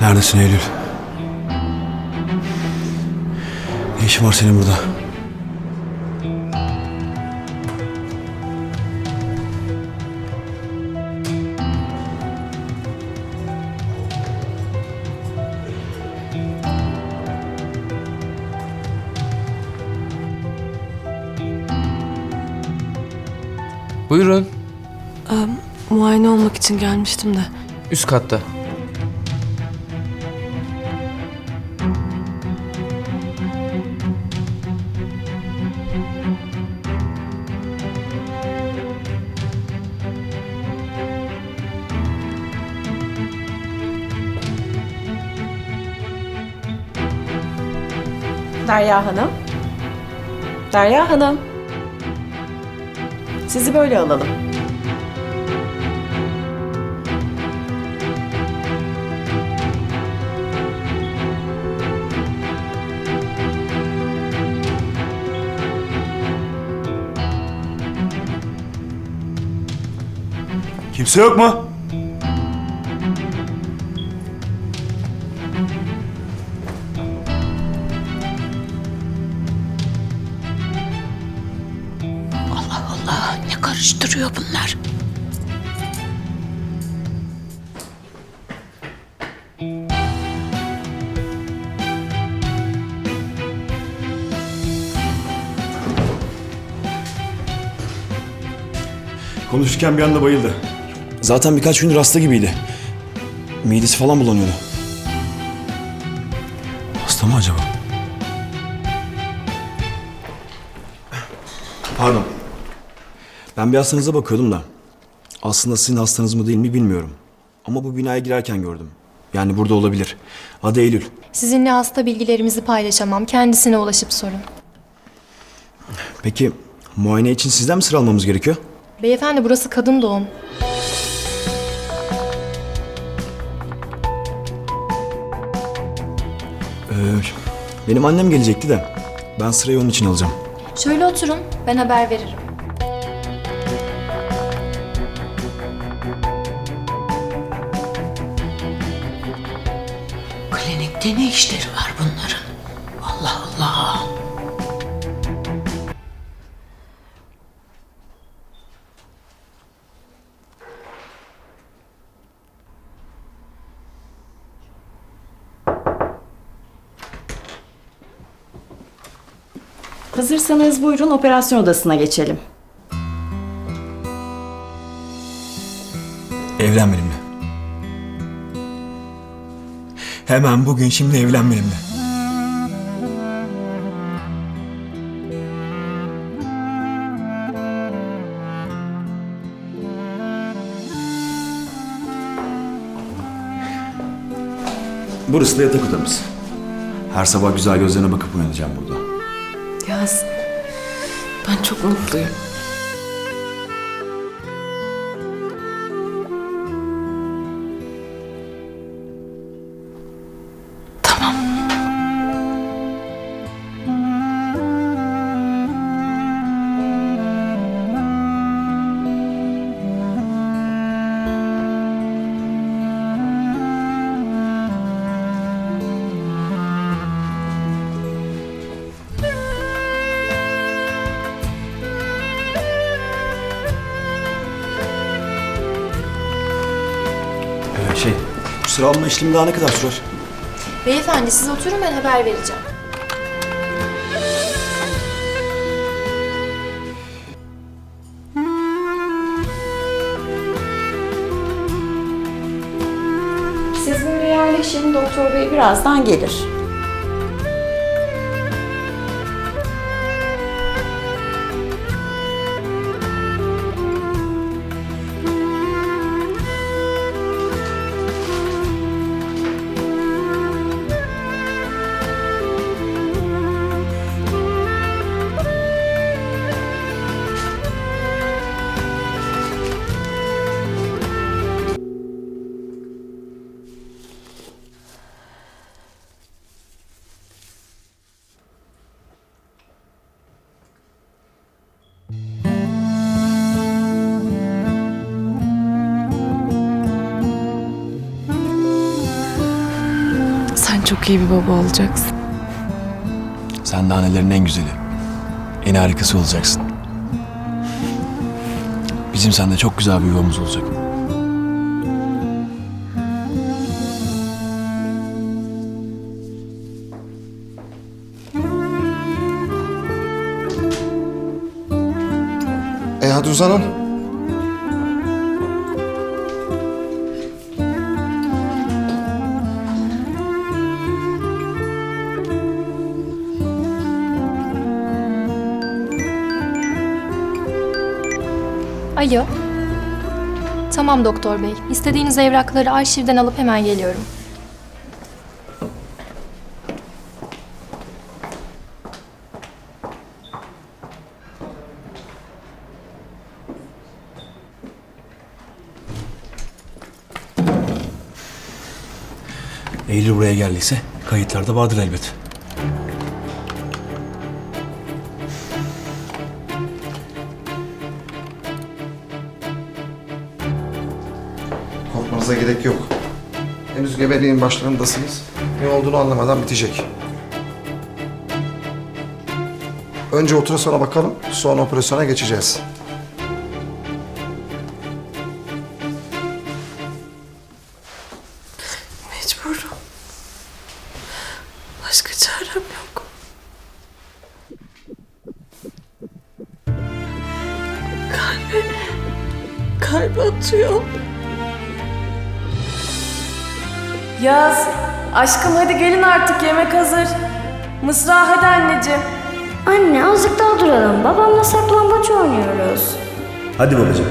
Neredesin Eylül? Ne işin var senin burada? Buyurun. Muayene olmak için gelmiştim de. Üst katta. Derya Hanım. Derya Hanım. Sizi böyle alalım. Kimse yok mu? Karıştırıyor bunlar? Konuşurken bir anda bayıldı. Zaten birkaç gündür hasta gibiydi. Midesi falan bulanıyordu. Hasta mı acaba? Pardon. Ben bir hastanıza bakıyordum da. Aslında sizin hastanız mı değil mi bilmiyorum. Ama bu binaya girerken gördüm. Yani burada olabilir. Adı Eylül. Sizinle hasta bilgilerimizi paylaşamam. Kendisine ulaşıp sorun. Peki muayene için sizden mi sıra almamız gerekiyor? Beyefendi burası kadın doğum. Ee, benim annem gelecekti de. Ben sırayı onun için alacağım. Şöyle oturun, ben haber veririm. Klinikte ne işleri var bunların? Allah Allah. Hazırsanız buyurun operasyon odasına geçelim. Evlen benimle. Hemen bugün şimdi evlen benimle. Burası da yatak odamız. Her sabah güzel gözlerine bakıp uyanacağım burada. Yaz. Ben çok mutluyum. Sıra alma işlemi daha ne kadar sürer? Beyefendi siz oturun ben haber vereceğim. Siz böyle yerleşin, doktor bey birazdan gelir. Çok iyi bir baba olacaksın. Sen de annelerin en güzeli. En harikası olacaksın. Bizim sende çok güzel bir yuvamız olacak. E hadi uzanın. Alo. Tamam doktor bey. İstediğiniz evrakları arşivden alıp hemen geliyorum. Eylül buraya geldiyse kayıtlarda vardır elbet. Korkmanıza gerek yok. Henüz gebeliğin başlarındasınız. Ne olduğunu anlamadan bitecek. Önce ultrasona bakalım, sonra operasyona geçeceğiz. Mecburum. Başka çarem yok. Kalbi, kalbi atıyor. Yaz, aşkım hadi gelin artık yemek hazır. Mısra hadi anneciğim. Anne azıcık daha duralım. Babamla saklambaç oynuyoruz. Hadi babacığım.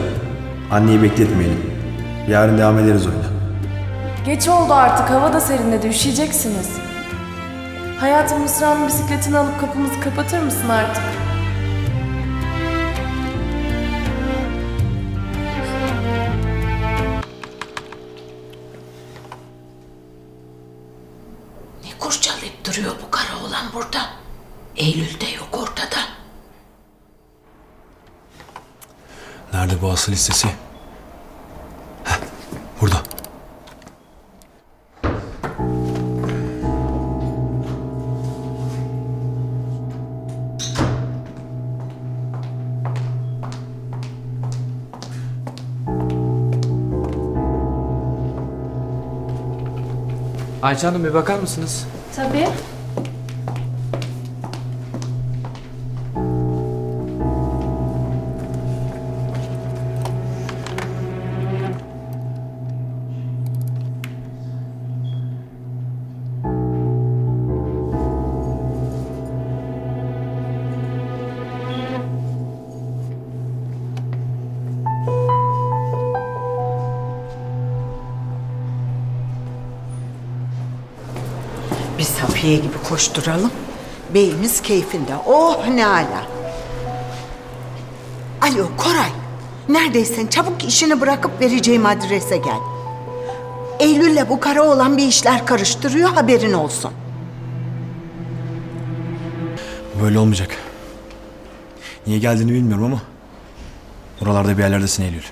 Anneyi bekletmeyelim. Yarın devam ederiz oyuna. Geç oldu artık hava da serinledi üşüyeceksiniz. Hayatım Mısra'nın bisikletini alıp kapımızı kapatır mısın artık? Duruyor bu kara oğlan burada? Eylül de yok ortada. Nerede bu asıl listesi? Heh, burada. Ayça Hanım bir bakar mısınız? saber Safiye gibi koşturalım. Beyimiz keyfinde. Oh ne ala. Alo Koray. Neredeysen çabuk işini bırakıp vereceğim adrese gel. Eylül'le bu kara olan bir işler karıştırıyor haberin olsun. Böyle olmayacak. Niye geldiğini bilmiyorum ama... Buralarda bir yerlerdesin Eylül.